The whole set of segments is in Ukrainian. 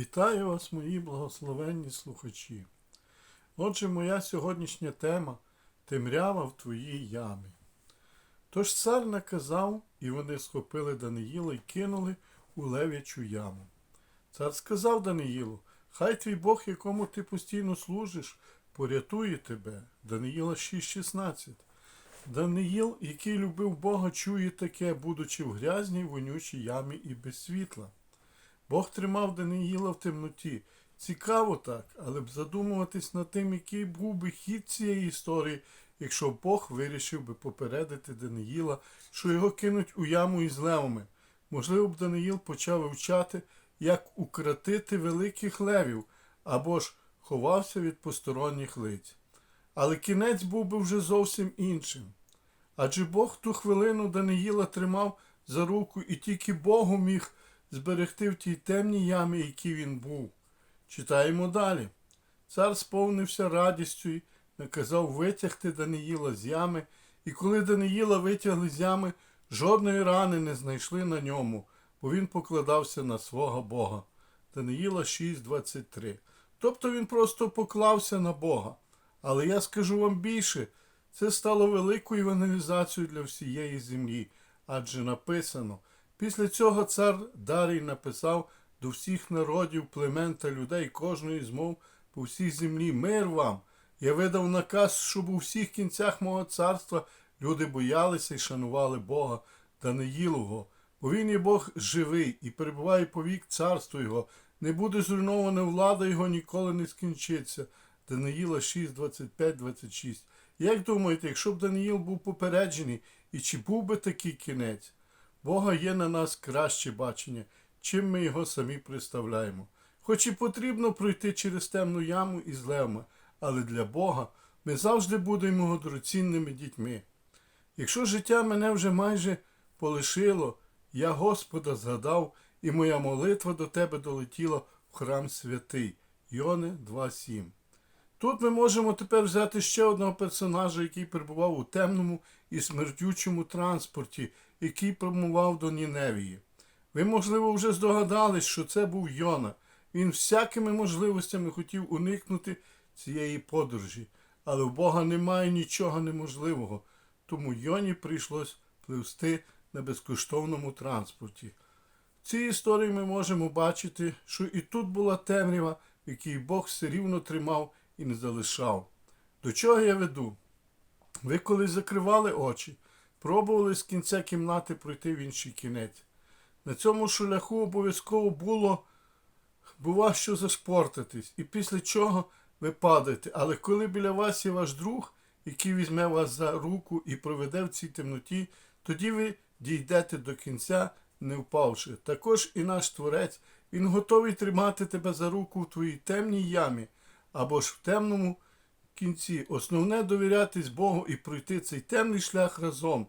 Вітаю вас, мої благословенні слухачі. Отже, моя сьогоднішня тема темрява в твоїй ямі. Тож цар наказав, і вони схопили Даниїла і кинули у лев'ячу яму. Цар сказав Даниїлу, хай твій Бог, якому ти постійно служиш, порятує тебе. Даниїла 6.16. Даниїл, який любив Бога, чує таке, будучи в грязній вонючій ямі і без світла. Бог тримав Даниїла в темноті. Цікаво так, але б задумуватись над тим, який був би хід цієї історії, якщо Бог вирішив би попередити Даниїла, що його кинуть у яму із левами. Можливо б Даниїл почав вивчати, як укротити великих левів, або ж ховався від посторонніх лиць. Але кінець був би вже зовсім іншим. Адже Бог ту хвилину Даниїла тримав за руку, і тільки Богу міг зберегти в тій темній ямі, якій він був. Читаємо далі. Цар сповнився радістю і наказав витягти Даниїла з ями, і коли Даниїла витягли з ями, жодної рани не знайшли на ньому, бо він покладався на свого Бога. Даниїла 6.23. Тобто він просто поклався на Бога. Але я скажу вам більше, це стало великою евангелізацією для всієї землі, адже написано. Після цього цар Дарій написав до всіх народів, племен та людей кожної з мов по всій землі мир вам. Я видав наказ, щоб у всіх кінцях мого царства люди боялися і шанували Бога Даниїлого, бо він є Бог живий і перебуває по вік царство Його, не буде зруйнована влада Його ніколи не скінчиться. Даниїла 6, 25, 26. Як думаєте, якщо б Даниїл був попереджений, і чи був би такий кінець? Бога є на нас краще бачення, чим ми його самі представляємо. Хоч і потрібно пройти через темну яму із левами, але для Бога ми завжди будемо його дорогоцінними дітьми. Якщо життя мене вже майже полишило, я Господа згадав, і моя молитва до тебе долетіла в храм святий. Йони 2.7. Тут ми можемо тепер взяти ще одного персонажа, який перебував у темному і смертючому транспорті, який прямував до Ніневії. Ви, можливо, вже здогадались, що це був Йона. Він всякими можливостями хотів уникнути цієї подорожі, але в Бога немає нічого неможливого, тому Йоні прийшлось пливсти на безкоштовному транспорті. В цій історії ми можемо бачити, що і тут була темрява, в якій Бог все рівно тримав і не залишав. До чого я веду? Ви коли закривали очі, пробували з кінця кімнати пройти в інший кінець. На цьому шляху обов'язково було, бува, що зашпортитись, і після чого ви падаєте. Але коли біля вас є ваш друг, який візьме вас за руку і проведе в цій темноті, тоді ви дійдете до кінця, не впавши. Також і наш Творець, Він готовий тримати тебе за руку в твоїй темній ямі або ж в темному кінці. Основне довірятись Богу і пройти цей темний шлях разом.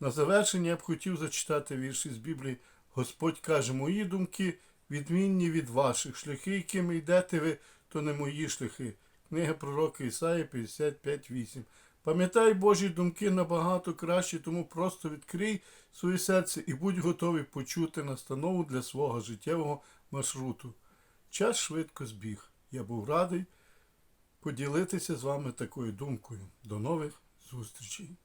На завершення я б хотів зачитати вірші з Біблії. Господь каже, мої думки відмінні від ваших. Шляхи, якими йдете ви, то не мої шляхи. Книга пророка Ісаї 55.8. Пам'ятай Божі думки набагато краще, тому просто відкрий своє серце і будь готовий почути настанову для свого життєвого маршруту. Час швидко збіг. Я був радий поділитися з вами такою думкою. До нових зустрічей!